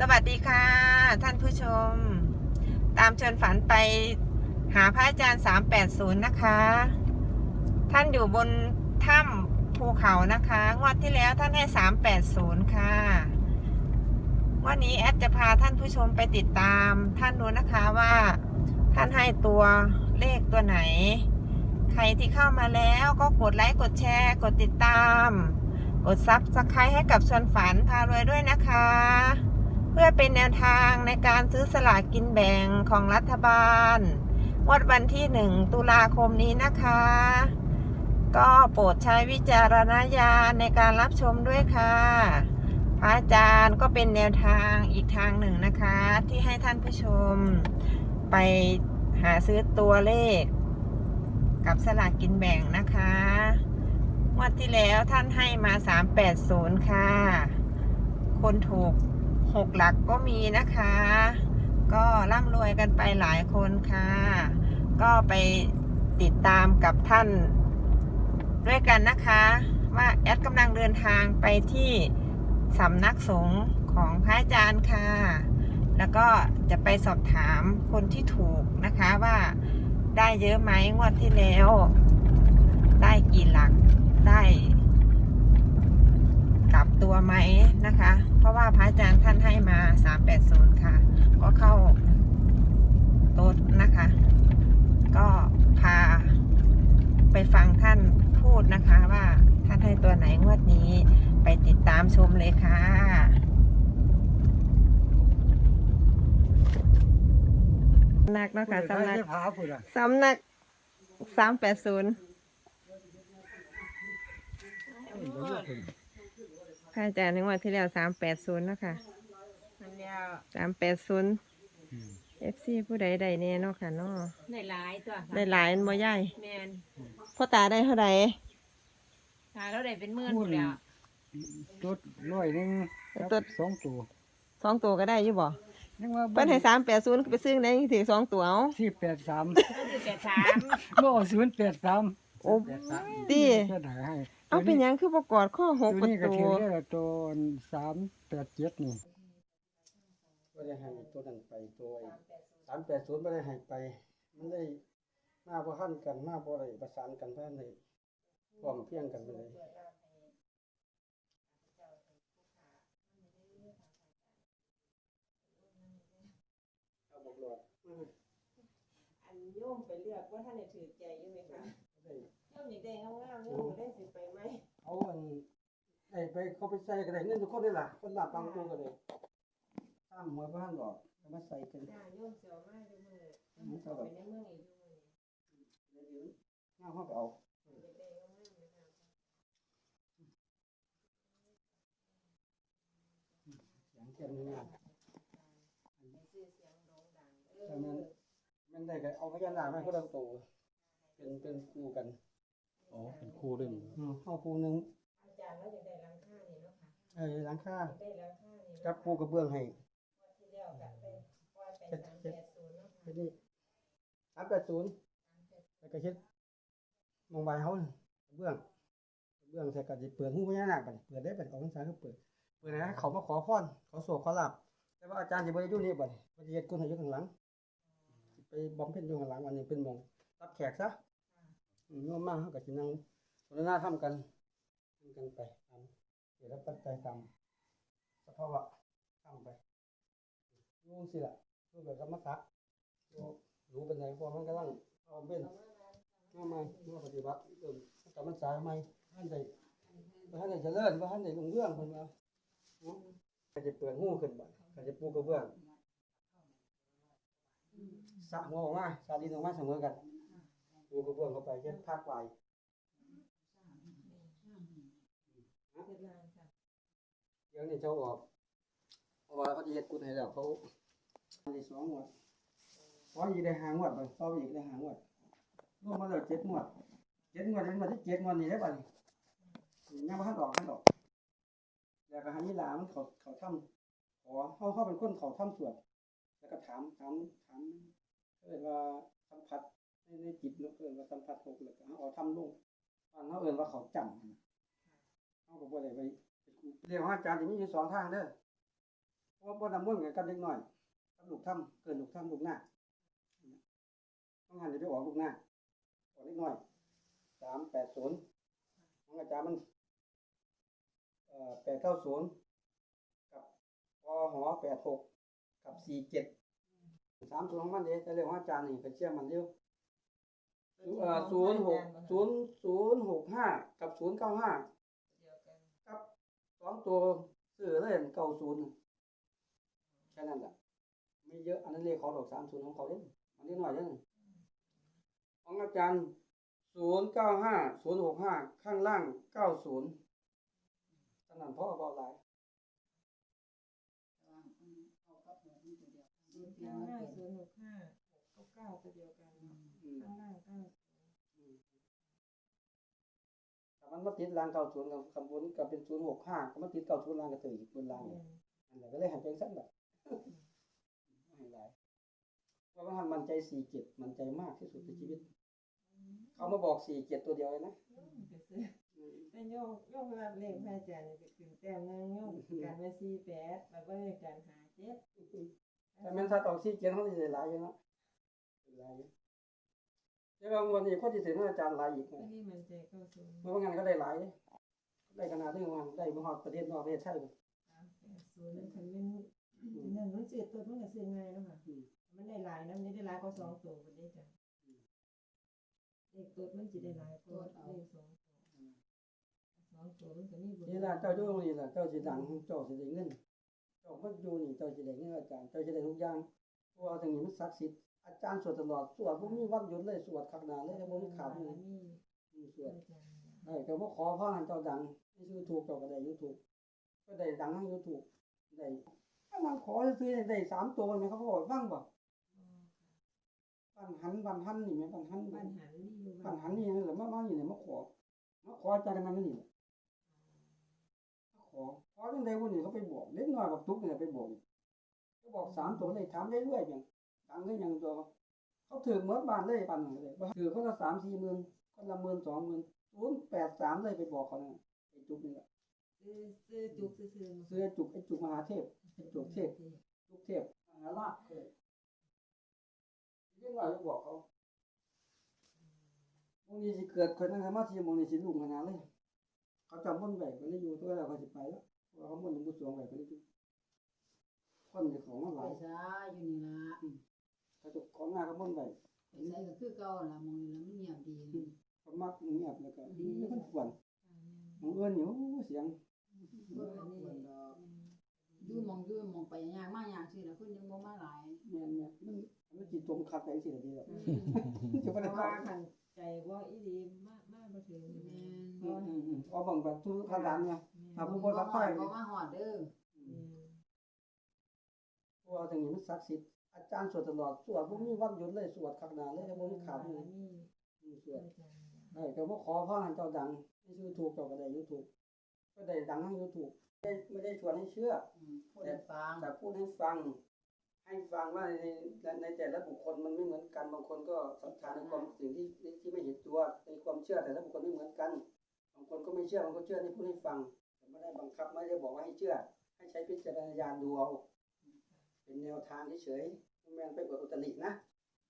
สวัสดีค่ะ ท่านผู้ชม ตามเชิญฝันไปหาพระอาจารย์ 380 นะคะ ท่านอยู่บนถ้ำภูเขานะคะ งวดที่แล้วท่านให้ 380 ค่ะ วันนี้แอดจะพาท่านผู้ชมไปติดตามท่านดูนะคะว่าท่านให้ตัวเลขตัวไหน ใครที่เข้ามาแล้วก็กดไลค์กดแชร์ กดติดตาม กดซับสไครต์ให้กับชวนฝันพารวยด้วยนะคะ พื่อเป็นแนวทางในการซื้อสลากกินแบ่งของรัฐบาลงวดวันที่ 1 ตุลาคมนี้นะคะ ก็โปรดใช้วิจารณญาณในการรับชมด้วยค่ะ พระอาจารย์ก็เป็นแนวทางอีกทางหนึ่งนะคะ ที่ให้ท่านผู้ชมไปหาซื้อตัวเลข กับสลากกินแบ่งนะคะงวดที่แล้วท่านให้มา 380 ค่ะ คนถูก 6หลักก็มีนะคะ ก็ร่ำรวยกันไปหลายคนค่ะ ก็ไปติดตามกับท่านด้วยกันนะคะ ว่าแอดกำลังเดินทางไปที่สำนักสงฆ์ของพระอาจารย์ค่ะ แล้วก็จะไปสอบถามคนที่ถูกนะคะว่าได้เยอะไหมงวดที่แล้ว ได้กี่หลักได้ กลับตัวไหมนะคะ เพราะว่าพระอาจารย์ท่านให้มา 380 ค่ะ ก็เข้าโต๊ดนะคะ ก็พาไปฟังท่านพูดนะคะว่าท่านให้ตัวไหนงวดนี้ไปติดตามชมเลยค่ะสำนักเนาะค่ะสำนักผาพุ่นอะสำนักสามแปดศูนย์ พระอาจารย์ในงวันที่แล้วสามแปดศูนย์นะคะมันแล้วสามแปดศูนย์เอฟซีผู้ใดใดเนี่ยเนาะค่ะเนาะได้หลายตัวค่ะได้หลายบ่ใหญ่แมนพ่อตาได้เท่าไหร่ตายแล้วได้เป็นหมื่นหมดแล้วตัวร้อยหนึงกับสองตัวสองตัวก็ได้อยู่บ่ยังว่าเปิ้นให้สามแปดศูนย์ไปซื้อได้ถือสองตัวเอาสี่แปดสามก็คือแปดสามบ่ศูนย์แปดสามโอ้ตีเสียดายให้ เอาเป็นหยังคือประกอดข้อหกตัวประนี้ก็ตูถือได้ละตัวสามแปดเจ็ดนี่ก็ได้ให้ตัวนั้นไปตัวสามแปดศูนย์ไม่ได้ให้ไป มันได้มาพอขั้นกันมาพออะไรประสานกันเพื่อนเลยพร้อมเพรียงกันไปเลยเอาบอกหลอดอืมอันโยมไปเลือกว่าท่านได้ถือใจอยู่ไหมคะได้ โยมอยากได้งามๆโยมได้สิไปไหมเอาอัน ได้ไปเขาไปใส่กันได้เงินทุกคนเลยล่ะคนบาปบางตัวกันเลยตามหัวบ้านหลอดเอามาใส่กันจ้าโยมเสียวมากเลยมือมันก็ไปแบบในเมืองอีกอยู่มื้อนี้เดี๋ยวๆง่ายเขาก็เอาอยากได้งามๆนะคะเสียงเทียนนี่นะให้ชื่อเสียงโด่งดังเอแต่อมันมันได้ก็เอาพญานาคมาคนละตัวเป็นเป็นคู่กันอ๋อเป็นคู่ด้วยมั้ยอืมเอาคู่หนึงอาจารย์ว่าอยากได้หลังคานี่ เนาะค่ะเออหลังคาอยากได้หลังคานี่จัเนาะบปูกระเบื้องให้ที่แล้วก็ไปปล่อยไป380เนาะทีนี้สามแปดศูนย์แล้วก็เช็ดมองใบเขาน่ะกระเบื้องกระเบื้องใส่กระดิเปิดหูพญานาคไปเปิดได้เป็นออกพรรษาก็เปิด เปิดนะเขามาขอพรเขาโศกขอลาบแต่ว่าอาจารย์จะบริยุนี่บ่ปฏิเสธคนให้อยู่ข้างหลังสิไปบำเพ็ญอยู่ข้างหลังวันนี้เป็นหมองรับแขกซะอืมโยมมากเขาก็สินั่งสนทนาธรรมกันทำกันไปตาม เดี๋ยวปัจจัยตามสภาวะทำไปรู้สิล่ะรู้แบบกรรมฐานรู้รู้เป็นไงพรามันกำลังเอาเป็นมาใหม่มาปฏิบัติเติมกรรมฐานใหม่ท่านใดท่านใดเจริญท่านใดรุ่งเรื่องเพิ่นว่าเนาะก็จะเปิดหูขึ้นบัดก็จะปูกระเบื้องสะหัวออกมาสาดินออกมาเสมอกันปูกระเบื้องเข้าไปเฮ็ดภาคไว้คือลานค่ะเดี๋ยวนี้เจ้าออกเพราะว่าเขาจะเฮ็ดกุฏิให้แล้วเขาได้สองงวดพออีกได้หางวดไปต่อไปอีกได้หางวดรวมมาแล้วเจ็ดงวดเจ็ดงวดเป็นงวดที่เจ็ดงวดนี้ได้ป่ะนี่ยังบ่ทันออกทันออกแล้วก็หันนี่ลามันเขาเขาทำขอเขาเขาเป็นคนเขาทำสวดแล้วก็ถามถามถามเอิ้นว่าสัมผัสในในจิตเนาะเอิ้นว่าสัมผัสหกแล้วก็เขาทำลงตอนเขาเอิ้นว่าเขาจำเขาก็บ่ได้ไป เรียกว่าอาจารย์จะมีอยู่สองทางเด้อเพราะว่าบ่นำมนต์กันกับเด็กน้อยกับลูกถ้ำเกินลูกถ้ำลูกหน้าต้องหันจะไปออกลูกหน้าออกเล็กน้อยสามแปดศูนย์ของอาจารย์มันแปดเก้าศูนย์กับปหอแปดหกกับสี่เจ็ดสามศูนย์ของมันเองแต่เรื่องของอาจารย์นี่ก็เชื่อมันเดียวศูนย์หกศูนย์ศูนย์หกห้ากับศูนย์เก้าห้า เดียวกัน ครับส องตัวซื้อเลยเก้าศูนย์แค่นั้นแหละไม่เยอะอันนั้นเลขเขาดอกสามศูนย์ของเขาเล่นอันนี้หน่อยเล่นของอาจารย์ศูนย์เก้าห้าศูนย์หกห้าข้างล่างเก้าศูนย์ตอนนั้นพ่อเบาหลายศูนย์เก้าห้าศูนย์หกห้าเก้าเก้าตัวเดียวกันเนาะอืมข้างล่างเก้า มันมาติดรางเก้าศูนย์กับคำบนกับเป็นศูนย์หกห้าก็มาติดเก้าศูนย์รางกับตื่นอีกบนรางเนี่ยอันนั้นก็เลยหันไปสั้นแบบไม่หลายเพราะว่ามันใจสี่เจ็ดมันใจมากที่สุดในชีวิต เขามาบอกสี่เจ็ดตัวเดียวเลยนะก็ซื้อเป็นโยกโยกรับเลขพระอาจารย์นี่ก็ขึ้นแต้มหนึงโยกกันไว้สี่แปดแล้วก็เลยการหาเจ็ดแต่แม่นถ้าตอกสี่เจ็ดเขาจะได้หลายอยู่เนาะหลายอยู่ แล้วบางวันนี้เขาจะถึงอาจารย์หลายอีกอันะนนี้มันใจเก้าศูนย์เพราะว่างานเขาได้หลายเลยได้ขนาดที่ว่าได้มาฮอดประเทศนอกประเทศไทยเลยสามแปดศูนย์นั่นคันเป็นนั่นมันซื้อตัวมันก็ซื้อง่ายเนาะค่ะอืมมันได้หลายนะมันได้หลายก็สองตัวคนนี้จ้ะเลขตัวมันจะได้หลายตัวเลขสองตัวสองตัวมันก็มีบุญนี่ล่ะเจ้าอยู่ตรงนี้ล่ะเจ้าสิดังเจ้าสิได้เงินเจ้ามาอยู่นี่เจ้าสิได้เงินอาจารย์เจ้าสิได้ทุกอย่างเพราะว่าตรงนี้มันศักดิ์สิทธิ์ อาจารย์สวดตลอดสวดบ่มีวันหยุดเลยสวดคักหนาเลยแต่บ่มีขาดเลยมีอืมสพวระดอาจารย์ได้ก็บ่ขอพรให้เจ้าดังที่ชื่อถูกเจ้าก็ได้ยูทูบก็ได้ดังทางยูทูบได้ถ้ามันขอซื้อๆได้สามตัวแม่เขาก็บอกฟังบ่ปันหันปันหันนี่แม่ปันหันบ้าปันนหันนี่อยู่ปับ้านนหันนี่นั่นแหละมามาอยู่นี่มาขอมาขออาจารย์มันนี่แหละมาขอขอจังได๋พุ่นนี่เขาไปบอกเล็กน้อยบักทุกนี่แหละไปบอกอีกเขาบอกสามตัวเลยถามได้เรื่อยๆอย่าง ดังคือหยังตัวเขาถือเหมือนบ้านเลยปันเลยว่าถือคนละ3 4หมื่นคนละหมื่นสองหมื่น083เลยไปบอกเขานั่นน่ะไอ้จุกนี่แหละซื้อซื้อจุกซื้อซื้อเสื้อจุกไอ้จุกมหาเทพไอ้จุกเทพจุกเทพมหาราชเคยเรื่องว่าจะบอกเขามงนี้สิเกิดคนนั้นสามารถที่มงนี้สิลุงขนาดเลยเขาจำพ้นไว้ก็เลยอยู่ตัวแล้วเขาสิไปแล้วเพราะว่าเขาพ้นหลวงปู่สวงไว้ก็เลยอยู่คนจะของมาหไปลายซะอยู่นี่ละ เขาจะของงานเขาพ้นไว้ไปใส่ก็คือเก่าล่ะมองนี่แล้วมันเงียบดีเขามักเงียบแล้วก็ดีแล้วคนควรมองเอื้อนอยู่เสียงบ่ควรดอกอยู่มองอยู่มองไปยากมากยากสิแล้วคนยังบ่มาหลายแม่นแม่นมันมันจิตจมคักไปสิละดีแล้วอืมจะเพบ่ได้ราะเข้าว่าคันใจว่าอีดีมากมากบ่ถึงแม่นอืมอืมอืมเอาบังแบบทุกขนาดเนี่ยแม่อ่านผู้บ่บ่มารับฮไฟอดบ่มาฮอดเด้อเพราะว่าตรงนี้มันศักดิ์สิทธิ์ อาจารย์สวดตลอดสวดบ่มีวันหยุดเลยสวดคักหนาเลยแต่บ่มีขาดเลยมีอืมสพวระดอาจารย์ได้ก็บ่ขอพรให้เจ้าดังที่ชื่อถูกเจ้าก็ได้ YouTube ก็ได้ดังทาง YouTube ไม่ไม่ได้ชวนให้เชื่ออืมพูดให้ฟังแต่พูดให้ฟัง ให้ฟังว่าในในในแต่ละบุคคลมันไม่เหมือนกันบางคนก็ศรัทธาในความสิ่งที่ที่ที่ไม่เห็นตัวในความเชื่อแต่ละบุคคลไม่เหมือนกันบางคนก็ไม่เชื่อบางคนเชื่อที่พูดให้ฟังแต่ไม่ได้บังคับไม่ได้บอกว่าให้เชื่อ ให้ใช้พิจารณญาณดูเอาเป็นแนวทางเฉยๆไม่ แม่นไปอวดอุตรินะ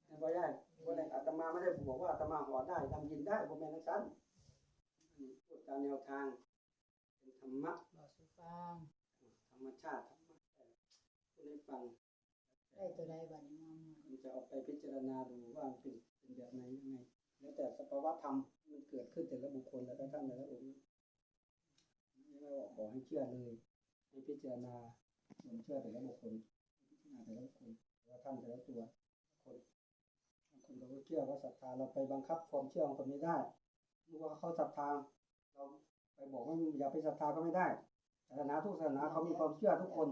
นะบ่ได้บ่ได้อาตมาไม่ได้บอกว่าอาตมาหอได้ดำยินได้บ่แม่นทั้งนั้นอืมพูดตามแนวทางเป็นธรรมะบอกสู่ฟังธรรมชาติธรรมะพูดให้ฟังได้ตัวใดบัดนี้มองมันจะเอาไปพิจารณาดูว่ามันเป็นเป็นแบบไหนยังไงแล้วแต่สภาวะธรรมที่มันเกิดขึ้นแต่ละบุคคลและท่านแต่ละองค์ไม่ได้บอกบอกให้เชื่อเลยให้พิจารณาความเชื่อแต่ละบุคคลพิจารณาแต่ละบุคคลแต่ละ ท่านแต่ละตัวคนบางคนเราก็เชื่อว่าศรัทธาเราไปบังคับความเชื่อของคนไม่ได้เมื่อว่าเขาศรัทธาเราไปบอกว่าอย่าไปศรัทธาก็ไม่ได้ศาสนาทุกศาสนาเขามีความเชื่อทุกคน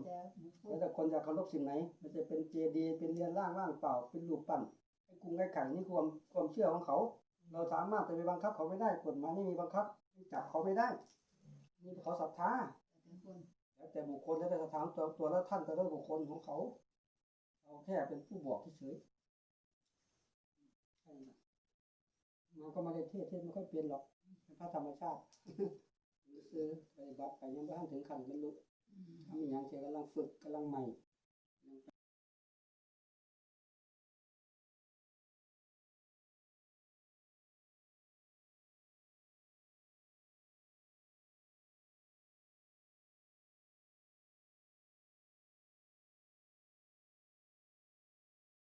แล้วแต่คนจะเคารพสิ่งไหน มันจะเป็นเจดีเป็นเรียนร่างว่างเปล่า เป็นรูปปั้นไอ้กุ้งไอ้ไข่นี่ความความเชื่อของเขา เราสามารถจะไปบังคับเขาไม่ได้กฎหมายไม่มีบังคับจับเขาไม่ได้นี่เขาศรัทธาแต่คนแล้วแต่บุคคลแล้วแต่สถานตัวตัวละท่านแต่ละบุคคลของเขา เราแค่เป็นผู้บอกเฉยๆแค่นั้นน่ะมันก็ไม่ได้เทศเทศไม่ค่อยเปลี่ยนหรอกเป็นพระธรรมชาติซื้อปฏิบัติไปยังไม่ทันถึงขั้นบรรลุอทำอหย่างเสียกำลังฝึกกำลังใหม่